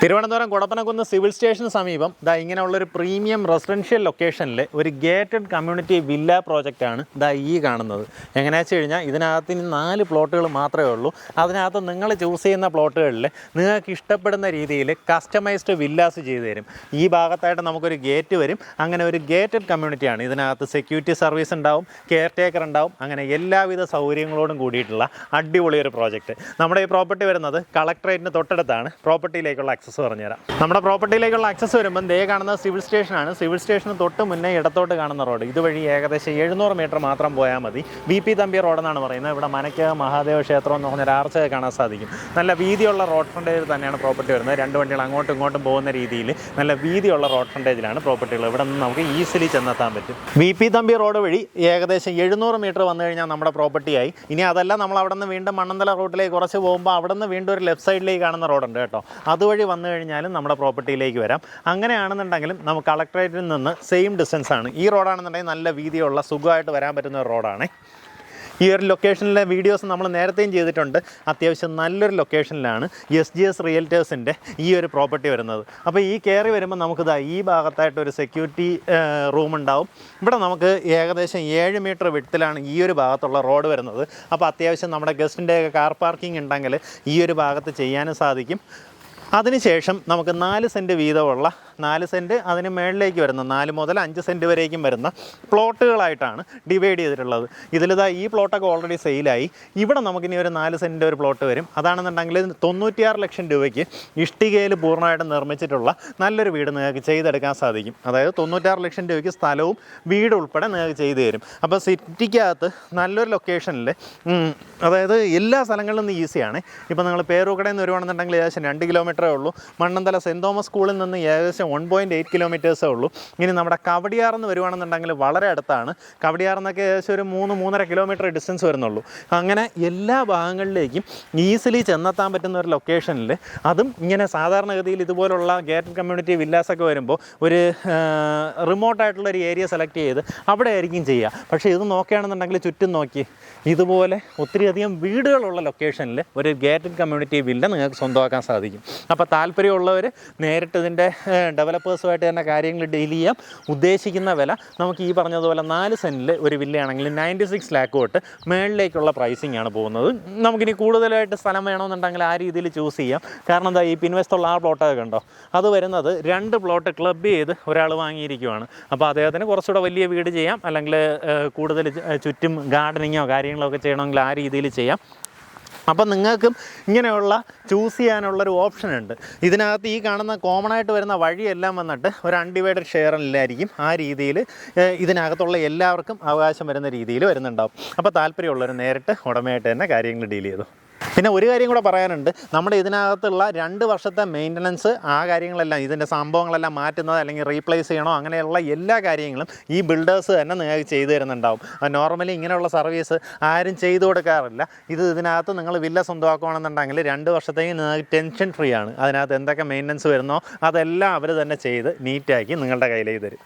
Thiruvananthapuram Kudappanakunnu civil സ്റ്റേഷന് സമീപം ദാ ഇങ്ങനെയുള്ളൊരു പ്രീമിയം റെസിഡൻഷ്യൽ ലൊക്കേഷനിലെ ഒരു ഗേറ്റഡ് കമ്മ്യൂണിറ്റി വില്ല പ്രോജക്റ്റാണ് ദാ ഈ കാണുന്നത്. എങ്ങനെയാ വെച്ച് കഴിഞ്ഞാൽ ഇതിനകത്ത് ഇനി നാല് പ്ലോട്ടുകൾ മാത്രമേ ഉള്ളൂ. അതിനകത്ത് നിങ്ങൾ ചൂസ് ചെയ്യുന്ന പ്ലോട്ടുകളിൽ നിങ്ങൾക്ക് ഇഷ്ടപ്പെടുന്ന രീതിയിൽ കസ്റ്റമൈസ്ഡ് വില്ലാസ് ചെയ്തു തരും. ഈ ഭാഗത്തായിട്ട് നമുക്കൊരു ഗേറ്റ് വരും. അങ്ങനെ ഒരു ഗേറ്റഡ് കമ്മ്യൂണിറ്റിയാണ് ഇതിനകത്ത് സെക്യൂരിറ്റി സർവീസ് ഉണ്ടാവും കെയർ ടേക്കർ ഉണ്ടാവും. അങ്ങനെ എല്ലാവിധ സൗകര്യങ്ങളോടും കൂടിയിട്ടുള്ള അടിപൊളി ഒരു പ്രോജക്റ്റ്. നമ്മുടെ ഈ പ്രോപ്പർട്ടി വരുന്നത് കളക്ടറേറ്റിന് തൊട്ടടുത്താണ്. പ്രോപ്പർട്ടിയിലേക്കുള്ള ആക്സസ് പറഞ്ഞുതരാം. നമ്മുടെ പ്രോപ്പർട്ടിയിലേക്കുള്ള ആക്സസ് വരുമ്പോൾ ദേ കാണുന്ന സിവിൽ സ്റ്റേഷനാണ് സിവിൽ സ്റ്റേഷന് തൊട്ട് മുന്നേ ഇടത്തോട്ട് കാണുന്ന റോഡ് ഇതുവഴി ഏകദേശം എഴുന്നൂറ് മീറ്റർ മാത്രം പോയാൽ മതി. ബി പി തമ്പി റോഡെന്നാണ് പറയുന്നത്. ഇവിടെ മനയ്ക്ക് മഹാദേവ ക്ഷേത്രം എന്ന് പറഞ്ഞൊരു ആർച്ച കാണാൻ സാധിക്കും. നല്ല വീതിയുള്ള റോഡ് ഫ്രണ്ടേജ് തന്നെയാണ് പ്രോപ്പർട്ടി വരുന്നത്. രണ്ട് വണ്ടികൾ അങ്ങോട്ടും ഇങ്ങോട്ടും പോകുന്ന രീതിയിൽ നല്ല വീതിയുള്ള റോഡ് ഫ്രണ്ടേജിലാണ് പ്രോപ്പർട്ടികൾ ഇവിടെ നിന്ന് നമുക്ക് ഈസിലി ചെന്നെത്താൻ പറ്റും. ബി പി തമ്പി റോഡ് വഴി ഏകദേശം എഴുന്നൂറ് മീറ്റർ വന്നു കഴിഞ്ഞാൽ നമ്മുടെ പ്രോപ്പർട്ടിയായി ഇനി അതല്ല നമ്മൾ അവിടെ നിന്ന് വീണ്ടും മണ്ണന്തല റോഡിലേക്ക് കുറച്ച് പോകുമ്പോൾ അവിടെ നിന്ന് വീണ്ടും ഒരു ലെഫ്റ്റ് സൈഡിലേക്ക് കാണുന്ന റോഡുണ്ട് കേട്ടോ. അതുവഴി വന്നു കഴിഞ്ഞാലും നമ്മുടെ പ്രോപ്പർട്ടിയിലേക്ക് വരാം. അങ്ങനെയാണെന്നുണ്ടെങ്കിലും നമുക്ക് കളക്ടറേറ്റിൽ നിന്ന് സെയിം ഡിസ്റ്റൻസ് ആണ്. ഈ റോഡാണെന്നുണ്ടെങ്കിൽ നല്ല വീതിയുള്ള സുഖമായിട്ട് വരാൻ പറ്റുന്ന ഒരു റോഡാണ്. ഈ ഒരു ലൊക്കേഷനിലെ വീഡിയോസ് നമ്മൾ നേരത്തെയും ചെയ്തിട്ടുണ്ട്. അത്യാവശ്യം നല്ലൊരു ലൊക്കേഷനിലാണ് എസ് ജി എസ് റിയൽറ്റേഴ്സിന്റെ ഈ ഒരു പ്രോപ്പർട്ടി വരുന്നത്. അപ്പോൾ ഈ കയറി വരുമ്പോൾ നമുക്കിതാ ഈ ഭാഗത്തായിട്ട് ഒരു സെക്യൂരിറ്റി റൂം ഉണ്ടാവും. ഇവിടെ നമുക്ക് ഏകദേശം ഏഴ് മീറ്റർ വിട്ടിലാണ് ഈ ഒരു ഭാഗത്തുള്ള റോഡ് വരുന്നത്. അപ്പോൾ അത്യാവശ്യം നമ്മുടെ ഗസ്റ്റിന്റെ കാർ പാർക്കിംഗ് ഉണ്ടെങ്കിൽ ഈ ഒരു ഭാഗത്ത് ചെയ്യാനും സാധിക്കും. അതിനുശേഷം നമുക്ക് നാല് സെന്റ് വീതമുള്ള നാല് സെന്റ് അതിന് മേളിലേക്ക് വരുന്ന നാല് മുതൽ അഞ്ച് സെന്റ് വരേക്കും വരുന്ന പ്ലോട്ടുകളായിട്ടാണ് ഡിവൈഡ് ചെയ്തിട്ടുള്ളത്. ഇതിലിതാ ഈ പ്ലോട്ടൊക്കെ ഓൾറെഡി സെയിലായി ഇവിടെ നമുക്കിനി ഒരു നാല് സെന്റിന്റെ ഒരു പ്ലോട്ട് വരും. അതാണെന്നുണ്ടെങ്കിൽ തൊണ്ണൂറ്റിയാറ് ലക്ഷം രൂപയ്ക്ക് ഇഷ്ടികയിൽ പൂർണമായിട്ടും നിർമ്മിച്ചിട്ടുള്ള നല്ലൊരു വീട് നിങ്ങൾക്ക് ചെയ്തെടുക്കാൻ സാധിക്കും. അതായത് തൊണ്ണൂറ്റാറ് ലക്ഷം രൂപയ്ക്ക് സ്ഥലവും വീട് ഉൾപ്പെടെ നിങ്ങൾക്ക് ചെയ്തു തരും. അപ്പോൾ സിറ്റിക്കകത്ത് നല്ലൊരു ലൊക്കേഷനിൽ അതായത് എല്ലാ സ്ഥലങ്ങളിലും ഈസിയാണ് ഇപ്പോൾ നിങ്ങൾ പേരൂക്കടയിൽ നിന്ന് വരുവാണെന്നുണ്ടെങ്കിൽ ഏകദേശം രണ്ട് കിലോമീറ്ററേ ഉള്ളൂ. മണ്ണന്തല സെന്റ് തോമസ് സ്കൂളിൽ നിന്ന് ഏകദേശം വൺ പോയിന്റ് എയ്റ്റ് കിലോമീറ്റേഴ്സേ ഉള്ളൂ. ഇനി നമ്മുടെ കവടിയാറെന്ന് വരുവാണെന്നുണ്ടെങ്കിൽ വളരെ അടുത്താണ്. കവടിയാറെന്നൊക്കെ ഏകദേശം ഒരു മൂന്ന് മൂന്നര കിലോമീറ്റർ ഡിസ്റ്റൻസ് വരുന്നുള്ളൂ. അങ്ങനെ എല്ലാ ഭാഗങ്ങളിലേക്കും ഈസിലി ചെന്നെത്താൻ പറ്റുന്ന ഒരു ലൊക്കേഷനിൽ അതും ഇങ്ങനെ സാധാരണഗതിയിൽ ഇതുപോലുള്ള ഗേറ്റഡ് കമ്മ്യൂണിറ്റി വില്ലാസൊക്കെ വരുമ്പോൾ ഒരു റിമോട്ടായിട്ടുള്ള ഒരു ഏരിയ സെലക്ട് ചെയ്ത് അവിടെ ആയിരിക്കും ചെയ്യുക. പക്ഷേ ഇത് നോക്കുകയാണെന്നുണ്ടെങ്കിൽ ചുറ്റും നോക്കി. ഇതുപോലെ ഒത്തിരിയധികം വീടുകളുള്ള ലൊക്കേഷനിൽ ഒരു ഗേറ്റഡ് കമ്മ്യൂണിറ്റി വില്ല നിങ്ങൾക്ക് സ്വന്തമാക്കാൻ സാധിക്കും. അപ്പോൾ താല്പര്യമുള്ളവർ നേരിട്ട് ഇതിന്റെ ഡെവലപ്പേഴ്സുമായിട്ട് തന്നെ കാര്യങ്ങൾ ഡീൽ ചെയ്യാം. ഉദ്ദേശിക്കുന്ന വില നമുക്ക് ഈ പറഞ്ഞതുപോലെ നാല് സെന്റിൽ ഒരു വില്ലയാണെങ്കിൽ നയന്റി സിക്സ് ലാക്ക് തൊട്ട് മേളിലേക്കുള്ള പ്രൈസിംഗ് ആണ് പോകുന്നത്. നമുക്കിനി കൂടുതലായിട്ട് സ്ഥലം വേണമെന്നുണ്ടെങ്കിൽ ആ രീതിയിൽ ചൂസ് ചെയ്യാം. കാരണം എന്താ ഈ പിൻവശത്തുള്ള ആ പ്ലോട്ടൊക്കെ കണ്ടോ? അത് വരുന്നത് രണ്ട് പ്ലോട്ട് ക്ലബ് ചെയ്ത് ഒരാൾ വാങ്ങിയിരിക്കുവാണ്. അപ്പോൾ അദ്ദേഹത്തിന് കുറച്ചുകൂടെ വലിയ വീട് ചെയ്യാം. അല്ലെങ്കിൽ കൂടുതൽ ചുറ്റും ഗാർഡനിങ്ങോ കാര്യങ്ങളോ ഒക്കെ ചെയ്യണമെങ്കിൽ ആ രീതിയിൽ ചെയ്യാം. അപ്പം നിങ്ങൾക്കും ഇങ്ങനെയുള്ള ചൂസ് ചെയ്യാനുള്ളൊരു ഓപ്ഷൻ ഉണ്ട്. ഇതിനകത്ത് ഈ കാണുന്ന കോമൺ ആയിട്ട് വരുന്ന വഴിയെല്ലാം വന്നിട്ട് ഒരു അൺഡിവൈഡഡ് ഷെയറിലായിരിക്കും ആ രീതിയിൽ ഇതിനകത്തുള്ള എല്ലാവർക്കും അവകാശം വരുന്ന രീതിയിൽ വരുന്നുണ്ടാവും. അപ്പോൾ താല്പര്യമുള്ളവർ നേരിട്ട് ഉടമയായിട്ട് തന്നെ കാര്യങ്ങൾ ഡീൽ ചെയ്തു. പിന്നെ ഒരു കാര്യം കൂടെ പറയാനുണ്ട്. നമ്മുടെ ഇതിനകത്തുള്ള രണ്ട് വർഷത്തെ മെയിന്റനൻസ് ആ കാര്യങ്ങളെല്ലാം ഇതിന്റെ സംഭവങ്ങളെല്ലാം മാറ്റുന്നത് അല്ലെങ്കിൽ റീപ്ലേസ് ചെയ്യണോ അങ്ങനെയുള്ള എല്ലാ കാര്യങ്ങളും ഈ ബിൽഡേഴ്സ് തന്നെ നിങ്ങൾക്ക് ചെയ്തു തരുന്നുണ്ടാവും. നോർമലി ഇങ്ങനെയുള്ള സർവീസ് ആരും ചെയ്തു കൊടുക്കാറില്ല. ഇത് ഇതിനകത്ത് നിങ്ങൾ വില്ല സ്വന്തമാക്കുകയാണെന്നുണ്ടെങ്കിൽ രണ്ട് വർഷത്തേക്ക് നിങ്ങൾക്ക് ടെൻഷൻ ഫ്രീ ആണ്. അതിനകത്ത് എന്തൊക്കെ മെയിന്റനൻസ് വരുന്നോ അതെല്ലാം അവർ തന്നെ ചെയ്ത് നീറ്റാക്കി നിങ്ങളുടെ കയ്യിലേക്ക് തരും.